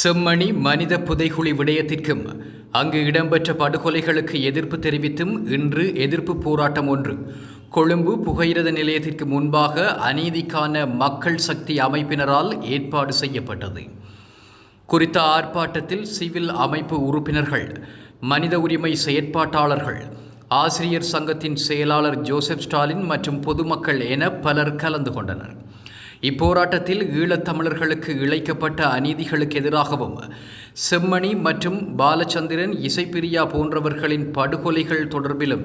செம்மணி மனித புதைகுழி விடயத்திற்கும் அங்கு இடம்பெற்ற படுகொலைகளுக்கு எதிர்ப்பு தெரிவித்தும் இன்று எதிர்ப்பு போராட்டம் ஒன்று. கொழும்பு புகையிரத நிலையத்திற்கு முன்பாக அநீதிக்கான மக்கள் சக்தி அமைப்பினரால் ஏற்பாடு செய்யப்பட்டது. குறித்த ஆர்ப்பாட்டத்தில் சிவில் அமைப்பு உறுப்பினர்கள் மனித உரிமை செயற்பாட்டாளர்கள் ஆசிரியர் சங்கத்தின் செயலாளர் ஜோசப் ஸ்டாலின் மற்றும் பொதுமக்கள் என பலர் கலந்து கொண்டனர். இப்போராட்டத்தில் ஈழத்தமிழர்களுக்கு இழைக்கப்பட்ட அநீதிகளுக்கு எதிராகவும் செம்மணி மற்றும் பாலச்சந்திரன் இசைப்பிரியா போன்றவர்களின் படுகொலைகள் தொடர்பிலும்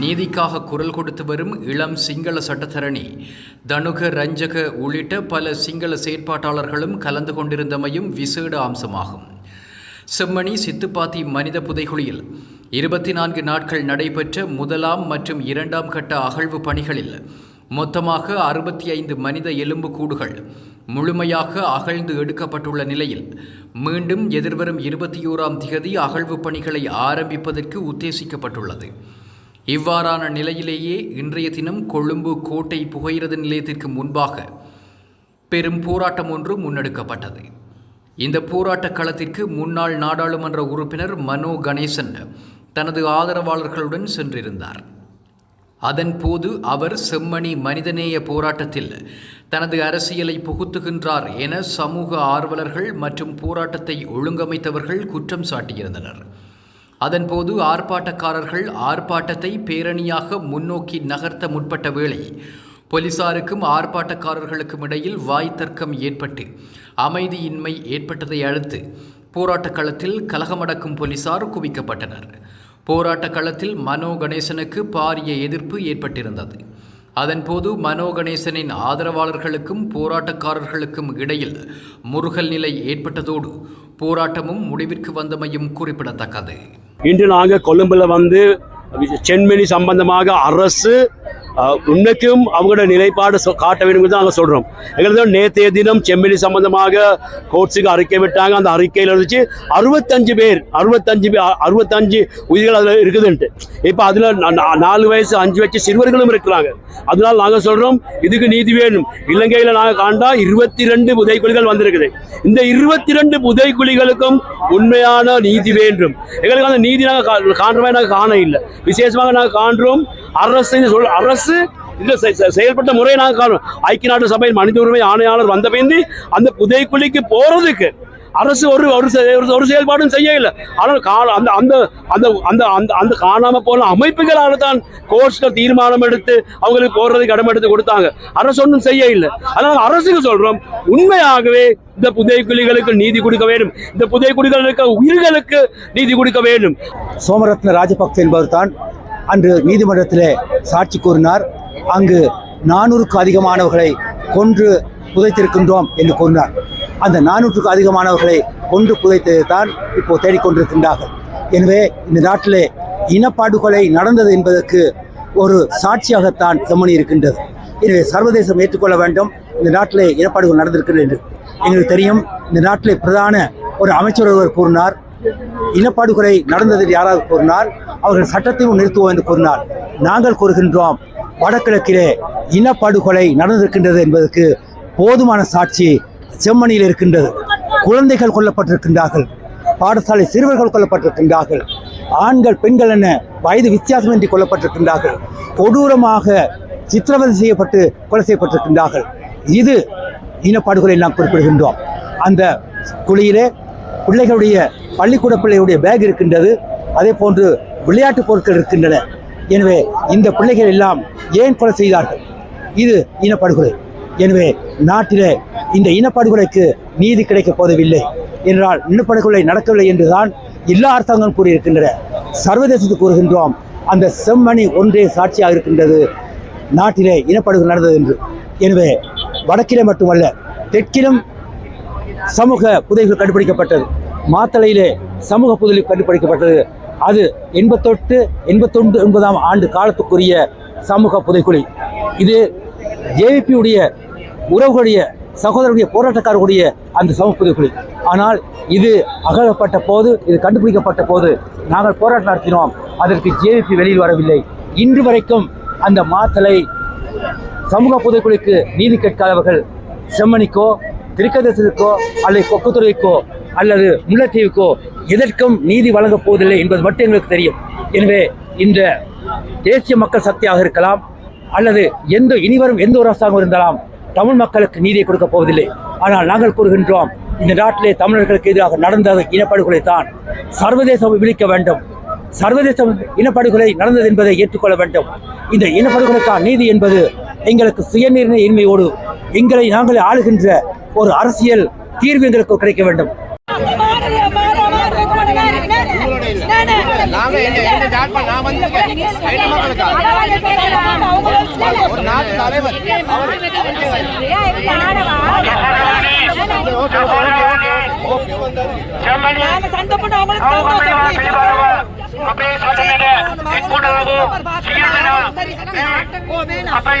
நீதிக்காக குரல் கொடுத்து வரும் இளம் சிங்கள சட்டத்தரணி தனுக ரஞ்சக உள்ளிட்ட பல சிங்கள செயற்பாட்டாளர்களும் கலந்து கொண்டிருந்தமையும் விசேட அம்சமாகும். செம்மணி சித்துப்பாத்தி மனித புதைகுழியில் இருபத்தி நான்கு நாட்கள் நடைபெற்ற முதலாம் மற்றும் இரண்டாம் கட்ட அகழ்வு பணிகளில் மொத்தமாக அறுபத்தி ஐந்து மனித எலும்புக்கூடுகள் முழுமையாக அகழ்ந்து எடுக்கப்பட்டுள்ள நிலையில் மீண்டும் எதிர்வரும் இருபத்தி ஓராம் திகதி அகழ்வு பணிகளை ஆரம்பிப்பதற்கு உத்தேசிக்கப்பட்டுள்ளது. இவ்வாறான நிலையிலேயே இன்றைய தினம் கொழும்பு கோட்டை புகையிரத நிலையத்திற்கு முன்பாக பெரும் போராட்டம் ஒன்று முன்னெடுக்கப்பட்டது. இந்த போராட்ட களத்திற்கு முன்னாள் நாடாளுமன்ற உறுப்பினர் மனோ கணேசன் தனது ஆதரவாளர்களுடன் சென்றிருந்தார். அதன் போது அவர் செம்மணி மனிதநேய போராட்டத்தில் தனது அரசியலை புகுத்துகின்றார் என சமூக ஆர்வலர்கள் மற்றும் போராட்டத்தை ஒழுங்கமைத்தவர்கள் குற்றம் சாட்டியிருந்தனர். அதன்போது ஆர்ப்பாட்டக்காரர்கள் ஆர்ப்பாட்டத்தை பேரணியாக முன்னோக்கி நகர்த்த முற்பட்ட வேளை போலீசாருக்கும் ஆர்ப்பாட்டக்காரர்களுக்கும் இடையில் வாய் தர்க்கம் ஏற்பட்டு அமைதியின்மை ஏற்பட்டதை அடுத்து போராட்ட களத்தில் கலகமடக்கும் போலீசார் குவிக்கப்பட்டனர். போராட்ட களத்தில் மனோ கணேசனுக்கு பாரிய எதிர்ப்பு ஏற்பட்டிருந்தது. அதன்போது மனோ கணேசனின் ஆதரவாளர்களுக்கும் போராட்டக்காரர்களுக்கும் இடையில் முருகல் நிலை ஏற்பட்டதோடு போராட்டமும் முடிவிற்கு வந்தமையும் குறிப்பிடத்தக்கது. இன்று நாங்கள் கொழும்புல வந்து சென்மணி சம்பந்தமாக அரசு உண்மைக்கும் அவங்களோட நிலைப்பாடு சொ- காட்ட வேண்டும் நாங்கள் சொல்கிறோம் எங்களுக்கு நேற்றைய தினம் செம்மணி சம்பந்தமாக கோட்ஸுக்கு அறிக்கை விட்டாங்க. அந்த அறிக்கையில் இருந்துச்சு அறுபத்தஞ்சு பேர் அறுபத்தஞ்சு பேர் அறுபத்தஞ்சு உயிர்கள் அதில் இருக்குதுன்ட்டு. இப்போ அதில் நாலு வயசு அஞ்சு வயசு சிறுவர்களும் இருக்கிறாங்க. அதனால் நாங்கள் சொல்கிறோம் இதுக்கு நீதி வேணும். இலங்கையில் நாங்கள் காண்டா இருபத்தி ரெண்டு புதைக்குழிகள் வந்திருக்குது. இந்த இருபத்தி ரெண்டு புதைக்குழிகளுக்கும் உண்மையான நீதி வேண்டும். எங்களுக்கு அந்த நீதி நாங்கள் காண்றமே நாங்கள் காண இல்லை. விசேஷமாக நாங்கள் காண்றோம் அரசு சொல் அரசு அரசு. செயல்பட்ட முறையை நாங்கள் காணும். ஐக்கிய நாட்டு சபையின் மனித உரிமை ஆணையாளர் வந்த பிந்தி அந்த புதைக்குழிக்கு போறதுக்கு அரசு ஒரு ஒரு ஒரு- செயல்பாடும் செய்ய இல்லை ஆனால் அந்த அந்த அந்த அந்த அந்த அந்த காணாம போன அமைப்புகளால் தான் கோர்ட்ஸ்கள் தீர்மானம் எடுத்து அவங்களுக்கு போடுறதுக்கு இடம் எடுத்து கொடுத்தாங்க. அரசு ஒன்றும் செய்ய இல்லை அதனால் அரசுக்கு சொல்றோம் உண்மையாகவே இந்த புதைக்குழிகளுக்கு நீதி கொடுக்க வேண்டும். இந்த புதைக்குழிகளுக்கு உயிர்களுக்கு நீதி கொடுக்க வேண்டும். சோமரத்ன ராஜபக்சே என்பவர் தான் அன்று நீதிமன்றத்திலே சாட்சி கூறினார். அங்கு நானூறுக்கு அதிகமானவர்களை கொன்று புதைத்திருக்கின்றோம் என்று கூறினார். அந்த நானூற்றுக்கு அதிகமானவர்களை கொன்று புதைத்தது தான் இப்போ தேடிக்கொண்டிருக்கின்றார்கள். எனவே இந்த நாட்டிலே இனப்பாடுகொலை நடந்தது என்பதற்கு ஒரு சாட்சியாகத்தான் செம்மணி இருக்கின்றது. எனவே சர்வதேசம் ஏற்றுக்கொள்ள வேண்டும். இந்த நாட்டிலே இனப்பாடுகள் நடந்திருக்கிறது என்று எங்களுக்கு தெரியும். இந்த நாட்டிலே பிரதான ஒரு அமைச்சர் ஒருவர் கூறினார். இனப்படுகொலை நடந்தது யாராவது கூறினார் அவர்கள் சட்டத்தையும் நிறுத்துவோம் என்று கூறினார். நாங்கள் கூறுகின்றோம் வடகிழக்கிலே இனப்படுகொலை நடந்திருக்கின்றது என்பதற்கு போதுமான சாட்சி செம்மணியில் இருக்கின்றது. குழந்தைகள் கொல்லப்பட்டிருக்கின்றார்கள் பாடசாலை சிறுவர்கள் கொல்லப்பட்டிருக்கின்றார்கள் ஆண்கள் பெண்கள் என வயது வித்தியாசமின்றி கொல்லப்பட்டிருக்கின்றார்கள். கொடூரமாக சித்திரவதை செய்யப்பட்டு கொலை செய்யப்பட்டிருக்கின்றார்கள். இது இனப்படுகொலை நாம் குறிப்பிடுகின்றோம். அந்த குழியிலே பிள்ளைகளுடைய பள்ளிக்கூட பிள்ளைகளுடைய பேக் இருக்கின்றது. அதே போன்று விளையாட்டு பொருட்கள் இருக்கின்றன. எனவே இந்த பிள்ளைகள் எல்லாம் ஏன் கொலை செய்தார்கள்? இது இனப்படுகொலை. எனவே நாட்டிலே இந்த இனப்படுகொலைக்கு நீதி கிடைக்கப் போதவில்லை என்றால் இனப்படுகொலை நடக்கவில்லை என்றுதான் எல்லா அரசாங்கங்களும் கூறியிருக்கின்றன. சர்வதேசத்துக்கு கூறுகின்றோம் அந்த செம்மணி ஒன்றே சாட்சியாக இருக்கின்றது. நாட்டிலே இனப்படுகொலை நடந்தது என்று. எனவே வடக்கிலே மட்டுமல்ல தெற்கிலும் சமூக புதைகள் கண்டுபிடிக்கப்பட்டது. மாத்தளையிலே சமூக புதையல் கண்டுபிடிக்கப்பட்டது. அது எண்பத்தெட்டு எண்பத்தொன்று எண்பதாம் ஆண்டு காலத்துக்குரிய சமூக புதைக்குழி இது ஜேவிபியுடைய உறவுகளுடைய சகோதரருடைய போராட்டக்காரர்களுடைய அந்த சமூக புதைக்குழி ஆனால் இது அகழப்பட்ட போது இது கண்டுபிடிக்கப்பட்ட போது நாங்கள் போராட்டம் நடத்தினோம். அதற்கு ஜேவிபி வெளியில் வரவில்லை. இன்று வரைக்கும் அந்த மாத்தலை சமூக புதைக்குழிக்கு நீதி கேட்காதவர்கள் செம்மணிக்கோ திருக்கதேசத்துக்கோ அல்லது கொக்குத்துறைக்கோ அல்லது முல்லைத்தீவுக்கோ எதற்கும் நீதி வழங்கப் போவதில்லை என்பது மட்டும் எங்களுக்கு தெரியும். எனவே இந்த தேசிய மக்கள் சக்தியாக இருக்கலாம் அல்லது எந்த இனிவரும் எந்த ஒரு அரசாங்கம் இருந்தாலும் தமிழ் மக்களுக்கு நீதியை கொடுக்கப் போவதில்லை. ஆனால் நாங்கள் கூறுகின்றோம் இந்த நாட்டிலே தமிழர்களுக்கு எதிராக நடந்த இனப்படுகொலை தான். சர்வதேசம் விழிக்க வேண்டும். சர்வதேச இனப்படுகொலை நடந்தது என்பதை ஏற்றுக்கொள்ள வேண்டும். இந்த இனப்படுகொலைக்கான நீதி என்பது எங்களுக்கு சுயநிர்ணய இன்மையோடு எங்களை நாங்களே ஆளுகின்ற ஒரு அரசியல் தீர்வு எங்களுக்கு கிடைக்க வேண்டும் நாங்க எங்க எங்க ஜாட்பால் நான் வந்திருக்கேன் ஐந்து மக்களுக்காக ஒரு நாட்டு தலைவர் சண்டை சந்தப்பட்டு அவங்களுக்கு அப்படியே சொல்லுங்க கூட ஆகும் அப்படி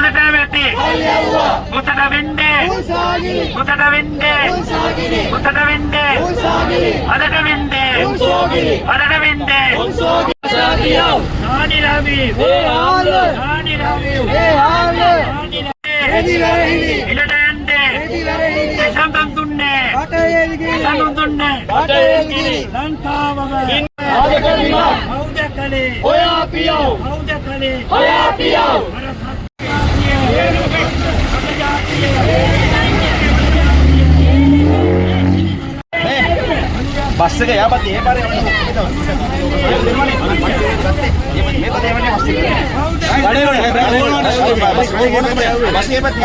හොඳට වෙති මුතට වෙන්නේ මුතට වෙන්නේ මුතට වෙන්නේ හොඳට වෙන්නේ හොඳට වෙන්නේ නානි රවි නානි රවි එලට යන්නේ. සම්බන් දුන්නේ සම්බන් දුන්නේ ලංකාවම. ආද කරිමා හවුද කලේ ඔයා පියෝ හවුද කලේ ඔයා පියෝ ಬಸ್ಸಿಗೆ ಯಾವ ಬತ್ತೆ ಏ ಬಾರಿ ಬಸ್ಸಿಗೆ ಬಸ್ ಏ ಬತ್ತೆ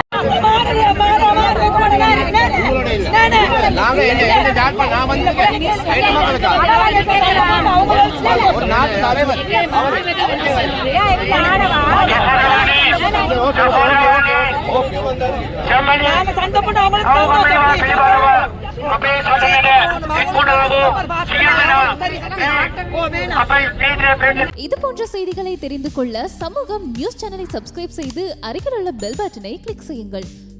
நாங்க நான் ஒரு நாட்டு தலைவர். இது போன்ற செய்திகளை தெரிந்து கொள்ள சமூகம் நியூஸ் சேனலை சப்ஸ்கிரைப் செய்து அருகில் உள்ள பெல் பட்டனை கிளிக் செய்யுங்கள்.